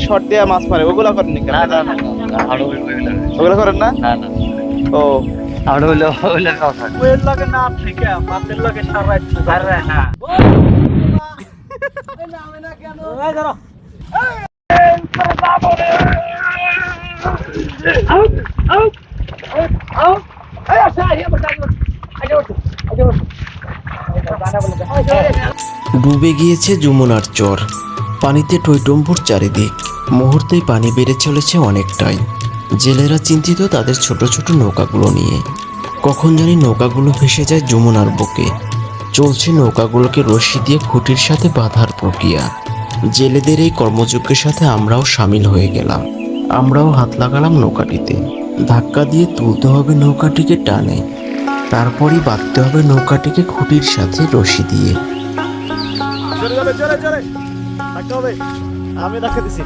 Short দিয়ে মাছ মারে ওগুলা করেন নাকি না না না না ওগুলা করেন না না না ও আরও কথা ওর লগে না থেকে মাছের লগে না এই ধরো ডুবে গিয়েছে যমুনার চর পানিতে টইটম্বুর চারিদিক। মুহূর্তেই পানি বেড়ে চলেছে অনেকটাই। জেলেরা চিন্তিত তাদের ছোট ছোট নৌকাগুলো নিয়ে। কখন জানি নৌকাগুলো ভেসে যায় যমুনার বুকে। চলছে নৌকাগুলোকে রশি দিয়ে খুঁটির সাথে বাঁধার প্রক্রিয়া। জেলেদের এই কর্মযজ্ঞের সাথে আমরাও সামিল হয়ে গেলাম। আমরাও হাত লাগালাম নৌকাটিতে। ধাক্কা দিয়ে তুলতে হবে নৌকাটিকে টানে। তারপরই বাঁধতে হবে নৌকাটিকে খুঁটির সাথে রশি দিয়ে। থাকতে হবে। আমি রাখে দিছি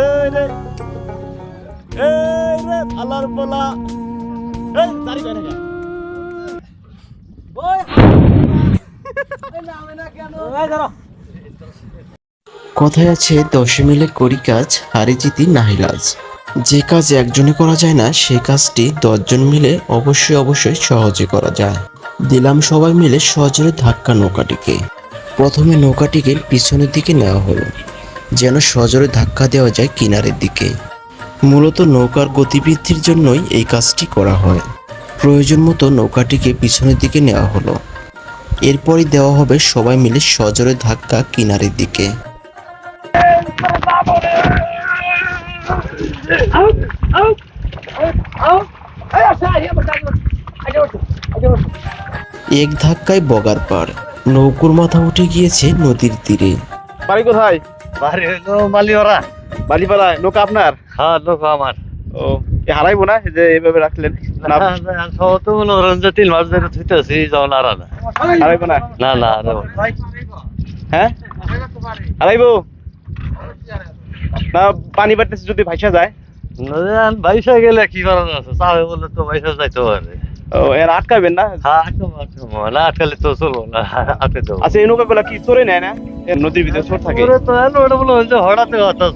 এই রে। এই রে আল্লাহর পোলা। এই তারি কয় না এই কথায় আছে দশে মিলে করি কাজ হারে জিতি নাহিলাজ যে কাজ একজনে করা যায় না সে কাজটি দশজন মিলে অবশ্যই অবশ্যই সহজে করা যায়। দিলাম সবাই মিলে সহজে ধাক্কা নৌকাটিকে। প্রথমে নৌকাটিকে পিছনের দিকে নেওয়া হলো, যেন সজোরে ধাক্কা দেওয়া যায় কিনারের দিকে। মূলত নৌকার গতিবৃদ্ধির জন্যই এই কাজটি করা হয়। প্রয়োজন মতো নৌকাটিকে পিছনের দিকে নেওয়া হলো। এরপরই দেওয়া হবে সবাই মিলে সজোরে ধাক্কা কিনারের দিকে। এক ধাক্কায় বগার পার। নৌকুর মাথা উঠে গিয়েছে নদীর তীরে। বাড়ি কোথায়? বাড়ি হইল মালিওরা বালিপাড়ায়। নৌকা আপনার? হ্যাঁ লোক আমার। ও হারাইবো না যে এইভাবে রাখলেন? না তো মনে করেন যে তিন মাস ধরে থুইতেছি যখন আর না হারাইবো না? না না হ্যাঁ? হারাইবো? না পানি বাড়তেছে যদি ভাইসা যায়? বাইসা গেলে কি করার আছে? চাবে বললে তো ভাইসা যাইতে পারে। ও এর আটকাবেন না হ্যাঁ আটকাবো আটকাবো না আটকালে তো চলবো না আটকে দেবো আচ্ছা এই নৌকা গুলা কি চোরে নেয় না এর নদীর ভিতরে চোর থাকে তো ওটা বলো হঠাৎ কথা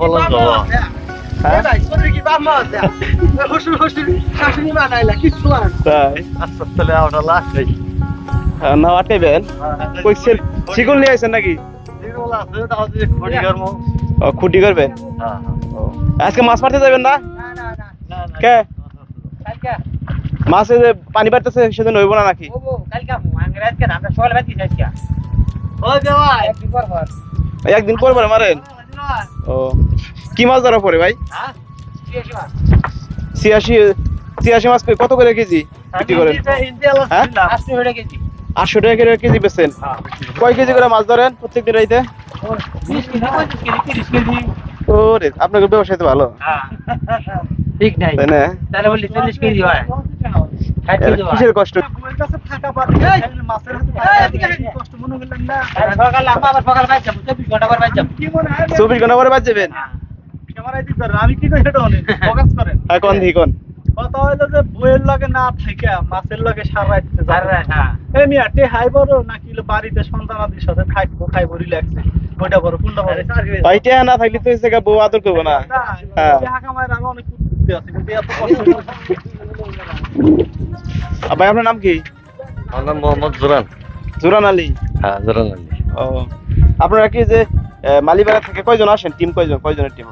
বলো যাওয়া না আটকাইবেন শিকল নিয়ে আসেন নাকি খুঁটি করবেন হ্যাঁ আজকে মাছ মারতে যাবেন না না না না কে মাছে যে পানি বাড়তেছে সেদিন হইব না নাকি? একদিন পর পর। পর পরে মারেন? ও। কি মাছ ধরা পড়ে ভাই? হ্যাঁ? ছিয়াশি ছিয়াশি মাছ কত করে কেজি বিক্রি করেন? হ্যাঁ? হয়ে? আটশো টাকা করে কেজি বেচেন? কয় কেজি করে মাছ ধরেন রাইতে? কেজি তিরিশ কেজি। ওরে আপনাকে ব্যবসায় তো ভালো। ঠিক নাই। তাই না? তাহলে বললি চল্লিশ কেজি হয়। কেজি হয়। কিসের কষ্ট? চব্বিশ ঘণ্টা পর বাদ যাবেন? আমি কি করেন। হ্যাঁ কোন কথা হইল যে বইয়ের লগে না থাকে মাছের লগে সারাই দিতে সারা হ্যাঁ। এই মিয়া টে হাই বড় নাকি হলো বাড়িতে সন্তানাদির সাথে থাকব খাইবো রিল্যাক্সে ওইটা বড় কোনটা বড়? ভাই না থাকলে তো বউ আদর করব না। হ্যাঁ। অনেক ভাই আপনার নাম কি? আমার নাম মোহাম্মদ জোরান। জুরান আলী। হ্যাঁ জোরান আলী। ও। আপনারা কি যে মালিবাড়া থেকে কয়জন আসেন? টিম কয়জন? কয়জনের টিম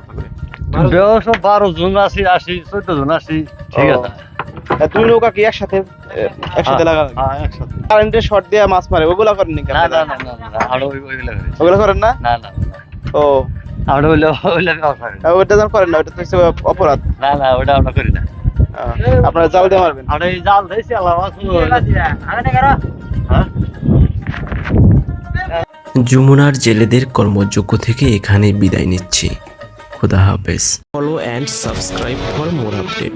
বারো জন আসি আসি চোদ্দ জন আসি ঠিক আছে। দুই নৌকা কি একসাথে একসাথে লাগা হ্যাঁ একসাথে। কারেন্টে শর্ট দিয়ে মাছ মারে ওগুলা করেন না। ওগুলা করেন না না না। ও। করেন না তো হচ্ছে অপরাধ না না ওটা আমরা করি না আপনারা জাল দিয়ে মারবেন আমরা এই জাল ধরেছি আল্লাহ হ্যাঁ যমুনার জেলেদের কর্মযোগ্য থেকে এখানে বিদায় নিচ্ছি খুদা হাফেজ follow and subscribe for more update